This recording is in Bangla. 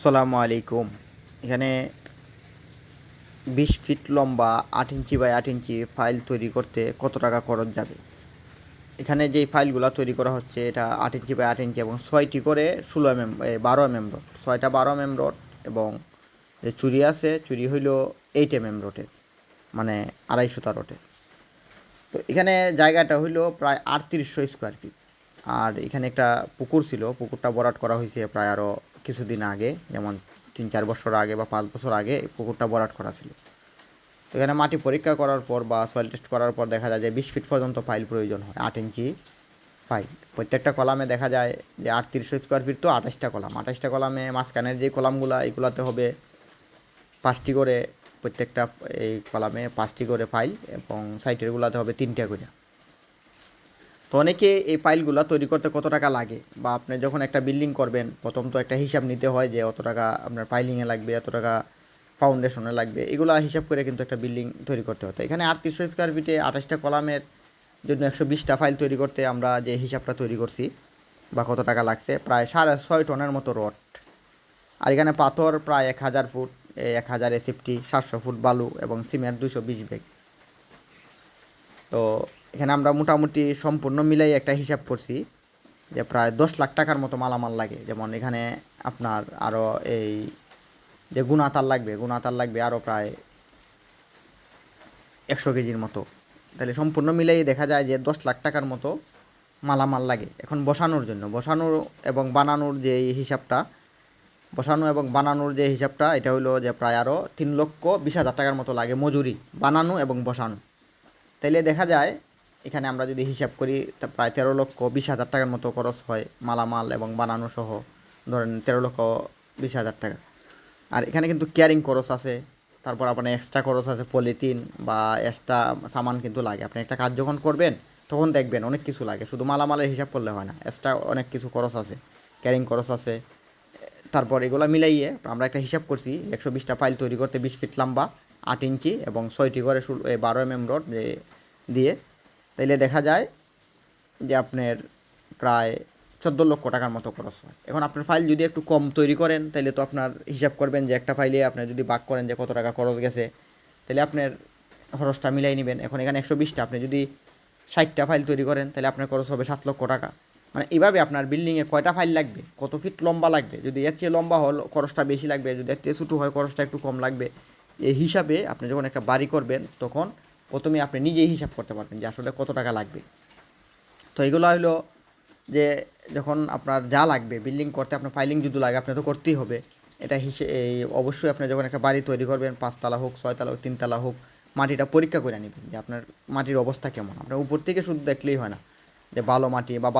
আসসালামু আলাইকুম। এখানে বিশ ফিট লম্বা, আট ইঞ্চি বাই আট ইঞ্চি ফাইল তৈরি করতে কত টাকা খরচ যাবে? এখানে যেই ফাইলগুলো তৈরি করা হচ্ছে, এটা আট ইঞ্চি বাই আট ইঞ্চি এবং ছয়টি করে ষোলো এম এম বারো এম এম রোড। ছয়টা বারো এম এম রোড এবং যে চুরি আছে, চুরি হইল এইট এম এম রোডের মানে আড়াইশোটা রোডের। তো এখানে জায়গাটা হইল প্রায় আটত্রিশশো স্কোয়ার ফিট। আর এখানে একটা পুকুর ছিল, পুকুরটা ভরাট করা হয়েছে প্রায় আরও কিছুদিন আগে, যেমন তিন চার বছর আগে বা পাঁচ বছর আগে পুকুরটা বরাট করা ছিল। তো এখানে মাটি পরীক্ষা করার পর বা সয়েল টেস্ট করার পর দেখা যায় যে বিশ ফিট পর্যন্ত ফাইল প্রয়োজন হয়, আট ইঞ্চি ফাইল প্রত্যেকটা কলামে দেখা যায় যে আটত্রিশশো স্কোয়ার ফিট তো আঠাশটা কলাম। আঠাশটা কলামে মাঝখানের যে কলামগুলো এইগুলোতে হবে পাঁচটি করে প্রত্যেকটা এই কলামে পাঁচটি করে ফাইল এবং সাইটেরগুলোতে হবে তিনটা তো অনেকে এই ফাইলগুলো তৈরি করতে কত টাকা লাগে? বা আপনি যখন একটা বিল্ডিং করবেন, প্রথম তো একটা হিসাব নিতে হয় যে অত টাকা আপনার ফাইলিংয়ে লাগবে, এত টাকা ফাউন্ডেশনে লাগবে, এগুলো হিসাব করে কিন্তু একটা বিল্ডিং তৈরি করতে হতো এখানে আটত্রিশশো স্কোয়ার ফিটে আঠাশটা কলামের জন্য একশো বিশটা ফাইল তৈরি করতে আমরা যে হিসাবটা তৈরি করছি, বা কত টাকা লাগছে, প্রায় সাড়ে ছয় টনের মতো রড। আর এখানে পাথর প্রায় এক হাজার ফুট এক হাজার এসিফটি সাতশো ফুট বালু এবং সিমেন্ট দুশো বিশ ব্যাগ। তো এখানে আমরা মোটামুটি সম্পূর্ণ মিলাই একটা হিসাব করছি যে প্রায় দশ লাখ টাকার মতো মালামাল লাগে। যেমন এখানে আপনার আরও এই যে গুণাতার লাগবে গুণাতার লাগবে আরও প্রায় একশো কেজির মতো। তাহলে সম্পূর্ণ মিলাই দেখা যায় যে দশ লাখ টাকার মতো মালামাল লাগে এখন বসানোর জন্য। বসানোর এবং বানানোর যে হিসাবটা, বসানো এবং বানানোর যে হিসাবটা, এটা হলো যে প্রায় আরও তিন লক্ষ বিশ হাজার টাকার মতো লাগে মজুরি, বানানো এবং বসানো। তাইলে দেখা যায় এখানে আমরা যদি হিসাব করি, তা প্রায় তেরো লক্ষ বিশ হাজার টাকার মতো খরচ হয় মালামাল এবং বানানো সহ। ধরেন তেরো লক্ষ বিশ হাজার টাকা। আর এখানে কিন্তু ক্যারিং খরচ আছে, তারপর আপনার এক্সট্রা খরচ আছে পলিথিন বা এক্সট্রা সামান কিন্তু লাগে। আপনি একটা কাজ যখন করবেন, তখন দেখবেন অনেক কিছু লাগে। শুধু মালামালের হিসাব করলে হয় না এক্সট্রা অনেক কিছু খরচ আছে ক্যারিং খরচ আছে। তারপর এগুলো মিলাইয়ে আমরা একটা হিসাব করছি, একশো বিশটা ফাইল তৈরি করতে বিশ ফিট লম্বা, আট ইঞ্চি এবং ছয়টি করে বারো এম এম রড দিয়ে তাইলে দেখা যায় যে আপনার প্রায় চোদ্দ লক্ষ টাকার মতো খরচ হয়। এখন আপনার ফাইল যদি একটু কম তৈরি করেন তাহলে তো আপনার হিসাব করবেন যে একটা ফাইলে আপনি যদি বাক করেন যে কত টাকা খরচ গেছে তাহলে আপনার খরচটা মিলাই নেবেন। এখন এখানে একশো বিশটা, আপনি যদি ষাটটা ফাইল তৈরি করেন তাহলে আপনার খরচ হবে সাত লক্ষ টাকা। মানে এইভাবে আপনার বিল্ডিংয়ে কয়টা ফাইল লাগবে? কত ফিট লম্বা লাগবে? যদি এর চেয়ে লম্বা হল, খরচটা বেশি লাগবে। যদি এর চেয়ে ছোটো হয়, খরচটা একটু কম লাগবে। এই হিসাবে আপনি যখন একটা বাড়ি করবেন, তখন প্রথমে আপনি নিজেই হিসাব করতে পারবেন যে আসলে কত টাকা লাগবে। তো এগুলো হলো যে যখন আপনার যা লাগবে বিল্ডিং করতে আপনার ফাইলিং যদি লাগে আপনি তো করতেই হবে। এটা হিসে, এই অবশ্যই আপনি যখন একটা বাড়ি তৈরি করবেন, পাঁচতলা হোক, ছয়তলা হোক, তিনতলা হোক, মাটিটা পরীক্ষা করে নেবেন যে আপনার মাটির অবস্থা কেমন। আপনার উপর থেকে শুধু দেখলেই হয় না যে ভালো মাটি বা